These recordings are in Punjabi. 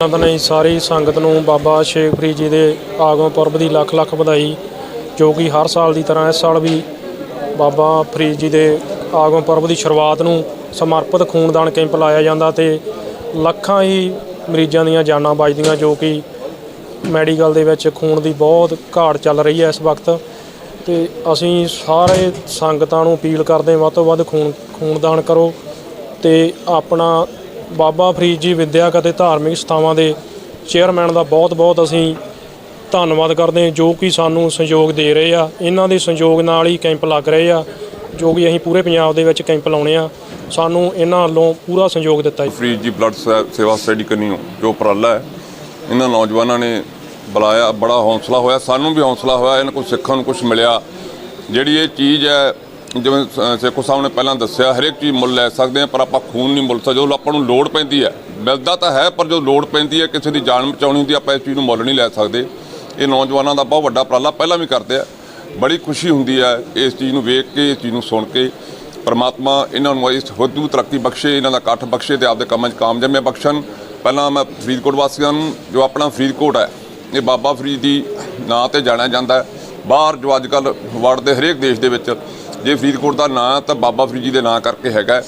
ਸੰਗਤ ਨੇ ਸਾਰੀ ਸੰਗਤ ਨੂੰ ਬਾਬਾ ਸ਼ੇਖ ਫਰੀਦ ਜੀ ਦੇ ਆਗਮਨ ਪੁਰਬ ਦੀ ਲੱਖ ਲੱਖ ਵਧਾਈ, ਜੋ ਕਿ ਹਰ ਸਾਲ ਦੀ ਤਰ੍ਹਾਂ ਇਸ ਸਾਲ ਵੀ ਬਾਬਾ ਫਰੀਦ ਜੀ ਦੇ ਆਗਮਨ ਪੁਰਬ ਦੀ ਸ਼ੁਰੂਆਤ ਨੂੰ ਸਮਰਪਿਤ ਖੂਨਦਾਨ ਕੈਂਪ ਲਾਇਆ ਜਾਂਦਾ ਤੇ ਲੱਖਾਂ ਹੀ ਮਰੀਜ਼ਾਂ ਦੀਆਂ ਜਾਨਾਂ ਬਚਦੀਆਂ, ਜੋ ਕਿ ਮੈਡੀਕਲ ਦੇ ਵਿੱਚ ਖੂਨ ਦੀ ਬਹੁਤ ਘਾਟ ਚੱਲ ਰਹੀ ਹੈ ਇਸ ਵਕਤ। ਤੇ ਅਸੀਂ ਸਾਰੇ ਸੰਗਤਾਂ ਨੂੰ ਅਪੀਲ ਕਰਦੇ ਹਾਂ, ਵੱਧ ਤੋਂ ਵੱਧ ਖੂਨ ਖੂਨਦਾਨ ਕਰੋ ਤੇ ਆਪਣਾ ਬਾਬਾ ਫਰੀਦ ਜੀ ਵਿਦਿਅਕ ਅਤੇ ਧਾਰਮਿਕ ਸਥਾਵਾਂ ਦੇ ਚੇਅਰਮੈਨ ਦਾ ਬਹੁਤ-ਬਹੁਤ ਅਸੀਂ ਧੰਨਵਾਦ ਕਰਦੇ ਹਾਂ, ਜੋ ਕਿ ਸਾਨੂੰ ਸਹਿਯੋਗ ਦੇ ਰਹੇ ਆ। ਇਹਨਾਂ ਦੇ ਸਹਿਯੋਗ ਨਾਲ ਹੀ ਕੈਂਪ ਲੱਗ ਰਹੇ ਆ। ਜੋ ਕਿ ਅਸੀਂ ਪੂਰੇ ਪੰਜਾਬ ਦੇ ਵਿੱਚ ਕੈਂਪ ਲਾਉਣੇ ਆ, ਸਾਨੂੰ ਇਹਨਾਂ ਵੱਲੋਂ ਪੂਰਾ ਸਹਿਯੋਗ ਦਿੱਤਾ ਜੀ। ਫਰੀਦ ਜੀ, ਬਲੱਡ ਸੇ- ਸੇਵਾ ਸਟੱਡੀ ਕਰਨੀ ਜੋ ਉਪਰਾਲਾ ਹੈ, ਇਹਨਾਂ ਨੌਜਵਾਨਾਂ ਨੇ ਬੁਲਾਇਆ, ਬੜਾ ਹੌਸਲਾ ਹੋਇਆ, ਸਾਨੂੰ ਵੀ ਹੌਸਲਾ ਹੋਇਆ, ਇਹਨਾਂ ਕੋਲ ਸਿੱਖਣ ਨੂੰ ਕੁਝ ਮਿਲਿਆ। ਜਿਹੜੀ ਇਹ ਚੀਜ਼ ਹੈ, ਜਿਵੇਂ ਸ- ਸੇਖੋ ਸਾਹਿਬ ਨੇ ਪਹਿਲਾਂ ਦੱਸਿਆ, ਹਰੇਕ ਚੀਜ਼ ਮੁੱਲ ਲੈ ਸਕਦੇ ਆ ਪਰ ਆਪਾਂ ਖੂਨ ਨਹੀਂ ਮੁੱਲ ਸਕਦੇ ਜਦੋਂ ਆਪਾਂ ਨੂੰ ਲੋੜ ਪੈਂਦੀ ਹੈ। ਮਿਲਦਾ ਤਾਂ ਹੈ, ਪਰ ਜੋ ਲੋੜ ਪੈਂਦੀ ਹੈ, ਕਿਸੇ ਦੀ ਜਾਨ ਬਚਾਉਣੀ ਹੁੰਦੀ ਆਪਾਂ ਇਸ ਚੀਜ਼ ਨੂੰ ਮੁੱਲ ਨਹੀਂ ਲੈ ਸਕਦੇ। ਇਹ ਨੌਜਵਾਨਾਂ ਦਾ ਬਹੁਤ ਵੱਡਾ ਉਪਰਾਲਾ, ਪਹਿਲਾਂ ਵੀ ਕਰਦੇ ਆ। ਬੜੀ ਖੁਸ਼ੀ ਹੁੰਦੀ ਹੈ ਇਸ ਚੀਜ਼ ਨੂੰ ਵੇਖ ਕੇ, ਇਸ ਚੀਜ਼ ਨੂੰ ਸੁਣ ਕੇ। ਪਰਮਾਤਮਾ ਇਹਨਾਂ ਨੂੰ ਇਸ ਹੁਦੂ ਤਰੱਕੀ ਬਖਸ਼ੇ, ਇਹਨਾਂ ਦਾ ਇਕੱਠ ਬਖਸ਼ੇ ਤੇ ਆਪਦੇ ਕੰਮਾਂ 'ਚ ਕਾਮਯਾਬੀਆਂ ਬਖਸ਼ਣ। ਪਹਿਲਾਂ ਮੈਂ ਫਰੀਦਕੋਟ ਵਾਸੀਆਂ ਨੂੰ, ਜੋ ਆਪਣਾ ਫਰੀਦਕੋਟ ਹੈ, ਇਹ ਬਾਬਾ ਫਰੀਦ ਦੀ ਨਾਂ ਤੇ ਜਾਣਿਆ ਜਾਂਦਾ ਬਾਹਰ ਜੋ ਅੱਜ ਕੱਲ ਵਰਲਡ ਦੇ ਹਰੇਕ ਦੇਸ਼ ਦੇ ਵਿੱਚ, ਜੇ ਫਰੀਦਕੋਟ ਦਾ ਨਾਂ ਤਾਂ ਬਾਬਾ ਫਰੀਦ ਜੀ ਦੇ ਨਾਂ ਕਰਕੇ ਹੈਗਾ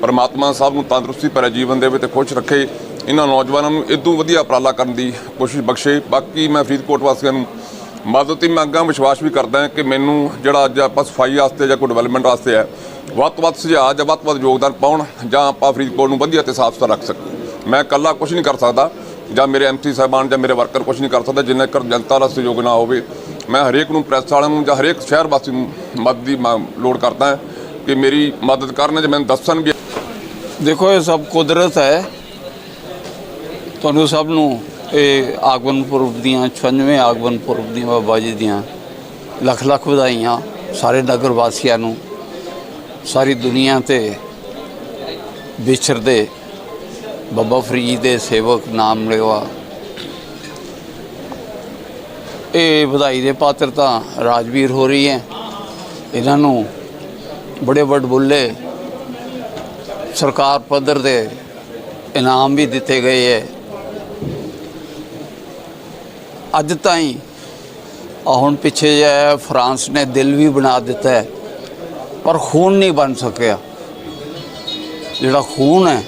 ਪਰਮਾਤਮਾ ਸਭ ਨੂੰ ਤੰਦਰੁਸਤੀ ਭਰੇ ਜੀਵਨ ਦੇਵੇ ਤੇ ਖੁਸ਼ ਰੱਖੇ, ਇਹਨਾਂ ਨੌਜਵਾਨਾਂ ਨੂੰ ਇਦੋਂ ਵਧੀਆ ਉਪਰਾਲਾ ਕਰਨ ਦੀ ਕੋਸ਼ਿਸ਼ ਬਖਸ਼ੇ। ਬਾਕੀ ਮੈਂ ਫਰੀਦਕੋਟ ਵਾਸੀਆਂ ਨੂੰ ਮਦਦ ਹੀ ਮੰਗਾਂ ਵਿਸ਼ਵਾਸ ਵੀ ਕਰਦਾ ਹਾਂ ਕਿ ਮੈਨੂੰ ਜਿਹੜਾ ਅੱਜ ਆਪਾਂ ਸਫ਼ਾਈ ਵਾਸਤੇ ਜਾਂ ਕੋਈ ਡਿਵੈਲਪਮੈਂਟ ਵਾਸਤੇ ਹੈ, ਵੱਧ ਤੋਂ ਵੱਧ ਸੁਝਾਅ ਜਾਂ ਵੱਧ ਤੋਂ ਵੱਧ ਯੋਗਦਾਨ ਪਾਉਣ ਜਾਂ ਆਪਾਂ ਫਰੀਦਕੋਟ ਨੂੰ ਵਧੀਆ ਤੇ ਸਾਫ਼ ਸੁਥਰਾ ਰੱਖ ਸਕੀਏ। ਮੈਂ ਇਕੱਲਾ ਕੁਝ ਨਹੀਂ ਕਰ ਸਕਦਾ ਜਾਂ ਮੇਰੇ ਐਮਸੀ ਸਾਹਿਬਾਨ ਜਾਂ ਮੇਰੇ ਵਰਕਰ ਕੁਝ ਨਹੀਂ ਕਰ ਸਕਦਾ ਜਿੰਨਾ ਕਰ ਜਨਤਾ ਦਾ ਸਹਿਯੋਗ ਨਾ ਹੋਵੇ। ਮੈਂ ਹਰੇਕ ਨੂੰ ਪ੍ਰੈਸ ਵਾਲਿਆਂ ਨੂੰ ਜਾਂ ਹਰੇਕ ਸ਼ਹਿਰ ਵਾਸੀ ਨੂੰ ਮਦਦ ਦੀ ਮੰਗ- ਲੋੜ ਕਰਦਾ ਹਾਂ ਕਿ ਮੇਰੀ ਮਦਦ ਕਰਨ ਜੇ ਮੈਨੂੰ ਦੱਸਣ ਵੀ ਦੇਖੋ, ਇਹ ਸਭ ਕੁਦਰਤ ਹੈ। ਤੁਹਾਨੂੰ ਸਭ ਨੂੰ ਇਹ ਆਗਮਨ ਪੁਰਬ ਦੀਆਂ 96 ਆਗਮਨ ਪੁਰਬ ਦੀਆਂ ਬਾਬਾ ਜੀ ਦੀਆਂ ਲੱਖ ਲੱਖ ਵਧਾਈਆਂ ਸਾਰੇ ਨਗਰ ਵਾਸੀਆਂ ਨੂੰ, ਸਾਰੀ ਦੁਨੀਆ ਤੇ ਵਿਚਰਦੇ ਬਾਬਾ ਫਰੀਦ ਦੇ ਸੇਵਕ ਨਾਮ ਲੈਵਾ ਇਹ ਵਧਾਈ ਦੇ ਪਾਤਰ ਤਾਂ ਰਾਜਵੀਰ ਹੋ ਰਹੀ ਹੈ। ਇਹਨਾਂ ਨੂੰ ਬੜੇ ਵੱਡ ਬੁੱਲੇ ਸਰਕਾਰ ਪੱਧਰ ਦੇ ਇਨਾਮ ਵੀ ਦਿੱਤੇ ਗਏ ਹੈ। ਅੱਜ ਤਾਈਂ ਹੁਣ ਪਿੱਛੇ ਜੇ ਫਰਾਂਸ ਨੇ ਦਿਲ ਵੀ ਬਣਾ ਦਿੱਤਾ ਹੈ, ਪਰ ਖੂਨ ਨਹੀਂ ਬਣ ਸਕਿਆ। ਜਿਹੜਾ ਖੂਨ ਹੈ,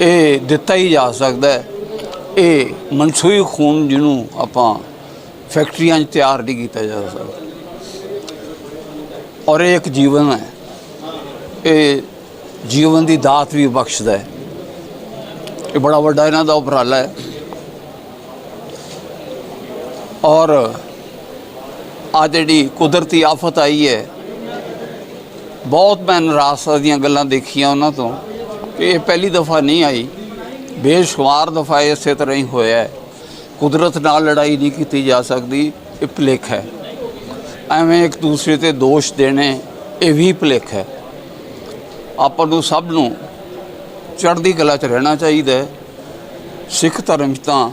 ਇਹ ਦਿੱਤਾ ਹੀ ਜਾ ਸਕਦਾ ਹੈ। ਇਹ ਮਨਸੂਈ ਖੂਨ ਜਿਹਨੂੰ ਆਪਾਂ ਫੈਕਟਰੀਆਂ 'ਚ ਤਿਆਰ ਨਹੀਂ ਕੀਤਾ ਜਾ ਸਕਦਾ। ਔਰ ਇਹ ਇੱਕ ਜੀਵਨ ਹੈ, ਇਹ ਜੀਵਨ ਦੀ ਦਾਤ ਵੀ ਬਖਸ਼ਦਾ ਹੈ। ਇਹ ਬੜਾ ਵੱਡਾ ਇਹਨਾਂ ਦਾ ਉਪਰਾਲਾ ਹੈ। ਔਰ ਆ ਜਿਹੜੀ ਕੁਦਰਤੀ ਆਫਤ ਆਈ ਹੈ, ਬਹੁਤ ਮੈਂ ਨਿਰਾਸ਼ਾ ਦੀਆਂ ਗੱਲਾਂ ਦੇਖੀਆਂ ਉਹਨਾਂ ਤੋਂ ਕਿ ਇਹ ਪਹਿਲੀ ਦਫਾ ਨਹੀਂ ਆਈ। ਬੇਸ਼ੁਮਾਰ ਦਫਾ ਇਸੇ ਤਰ੍ਹਾਂ ਹੀ ਹੋਇਆ ਕੁਦਰਤ ਨਾਲ ਲੜਾਈ ਨਹੀਂ ਕੀਤੀ ਜਾ ਸਕਦੀ, ਇਹ ਭੁਲੇਖ ਹੈ। ਐਵੇਂ ਇੱਕ ਦੂਸਰੇ ਤੇ ਦੋਸ਼ ਦੇਣੇ, ਇਹ ਵੀ ਭੁਲੇਖ ਹੈ। ਆਪਾਂ ਨੂੰ ਸਭ ਨੂੰ ਚੜ੍ਹਦੀ ਕਲਾ 'ਚ ਰਹਿਣਾ ਚਾਹੀਦਾ ਸਿੱਖ ਧਰਮ 'ਚ ਤਾਂ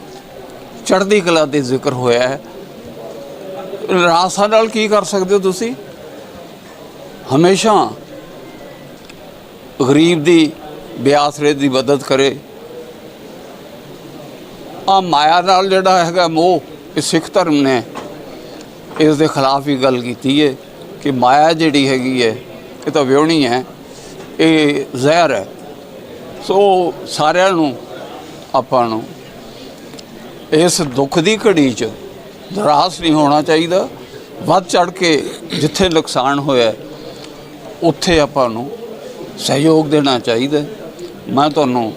ਚੜ੍ਹਦੀ ਕਲਾ ਦੇ ਜ਼ਿਕਰ ਹੋਇਆ ਹੈ। ਰਾਸਾ ਨਾਲ ਕੀ ਕਰ ਸਕਦੇ ਹੋ ਤੁਸੀਂ? ਹਮੇਸ਼ਾ ਗਰੀਬ ਦੀ ਬਿਆਸਰੇ ਦੀ ਮਦਦ ਕਰੇ। ਆ ਮਾਇਆ ਨਾਲ ਜਿਹੜਾ ਹੈਗਾ ਮੋਹ, ਇਹ ਸਿੱਖ ਧਰਮ ਨੇ ਇਸ ਦੇ ਖਿਲਾਫ ਹੀ ਗੱਲ ਕੀਤੀ ਹੈ ਕਿ ਮਾਇਆ ਜਿਹੜੀ ਹੈਗੀ ਹੈ, ਇਹ ਤਾਂ ਵਿਉਣੀ ਹੈ, ਇਹ ਜ਼ਹਿਰ ਹੈ। ਸੋ ਸਾਰਿਆਂ ਨੂੰ, ਆਪਾਂ ਨੂੰ ਇਸ ਦੁੱਖ ਦੀ ਘੜੀ 'ਚ ਨਿਰਾਸ਼ ਨਹੀਂ ਹੋਣਾ ਚਾਹੀਦਾ। ਵੱਧ ਚੜ ਕੇ ਜਿੱਥੇ ਨੁਕਸਾਨ ਹੋਇਆ, ਉੱਥੇ ਆਪਾਂ ਨੂੰ ਸਹਿਯੋਗ ਦੇਣਾ ਚਾਹੀਦਾ। ਮੈਂ ਤੁਹਾਨੂੰ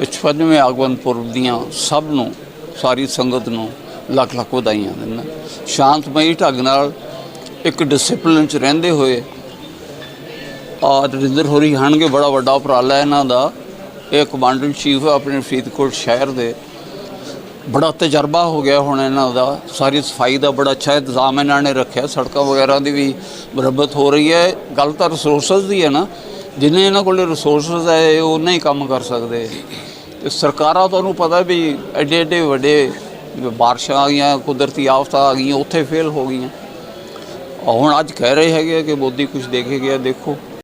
56ਵੇਂ ਆਗਮਨ ਪੁਰਬ ਦੀਆਂ ਸਭ ਨੂੰ, ਸਾਰੀ ਸੰਗਤ ਨੂੰ ਲੱਖ ਲੱਖ ਵਧਾਈਆਂ ਦਿੰਦਾ। ਸ਼ਾਂਤਮਈ ਢੰਗ ਨਾਲ ਇੱਕ ਡਿਸਪਲਿਨ ਚ ਰਹਿੰਦੇ ਹੋਏ ਆ ਰਵਿੰਦਰ ਹੋਰੀ ਹਣਗੇ ਬੜਾ ਵੱਡਾ ਉਪਰਾਲਾ ਇਹਨਾਂ ਦਾ। ਇਹ ਕਮਾਂਡਰ ਚੀਫ ਆਪਣੇ ਫਰੀਦਕੋਟ ਸ਼ਹਿਰ ਦੇ। ਬੜਾ ਤਜਰਬਾ ਹੋ ਗਿਆ ਹੁਣ ਇਹਨਾਂ ਦਾ। ਸਾਰੀ ਸਫ਼ਾਈ ਦਾ ਬੜਾ ਅੱਛਾ ਇੰਤਜ਼ਾਮ ਇਹਨਾਂ ਨੇ ਰੱਖਿਆ। ਸੜਕਾਂ ਵਗੈਰਾ ਦੀ ਵੀ ਮੁਰੰਮਤ ਹੋ ਰਹੀ ਹੈ। ਗੱਲ ਤਾਂ ਰਿਸੋਰਸਸ ਦੀ ਹੈ ਨਾ। ਜਿੰਨੇ ਇਹਨਾਂ ਕੋਲ ਰਿਸੋਰਸਸ ਹੈ, ਇਹ ਉਨਾ ਹੀ ਕੰਮ ਕਰ ਸਕਦੇ। ਤੇ ਸਰਕਾਰਾਂ ਤੁਹਾਨੂੰ ਪਤਾ ਵੀ ਐਡੇ ਐਡੇ ਵੱਡੇ ਬਾਰਿਸ਼ਾਂ ਆ ਗਈਆਂ, ਕੁਦਰਤੀ ਆਫਤਾਂ ਆ ਗਈਆਂ, ਉੱਥੇ ਫੇਲ ਹੋ ਗਈਆਂ। ਹੁਣ ਅੱਜ ਕਹਿ ਰਹੇ ਹੈਗੇ ਆ ਕਿ ਮੋਦੀ ਕੁਝ ਦੇਖੇ ਗਿਆ ਦੇਖੋ।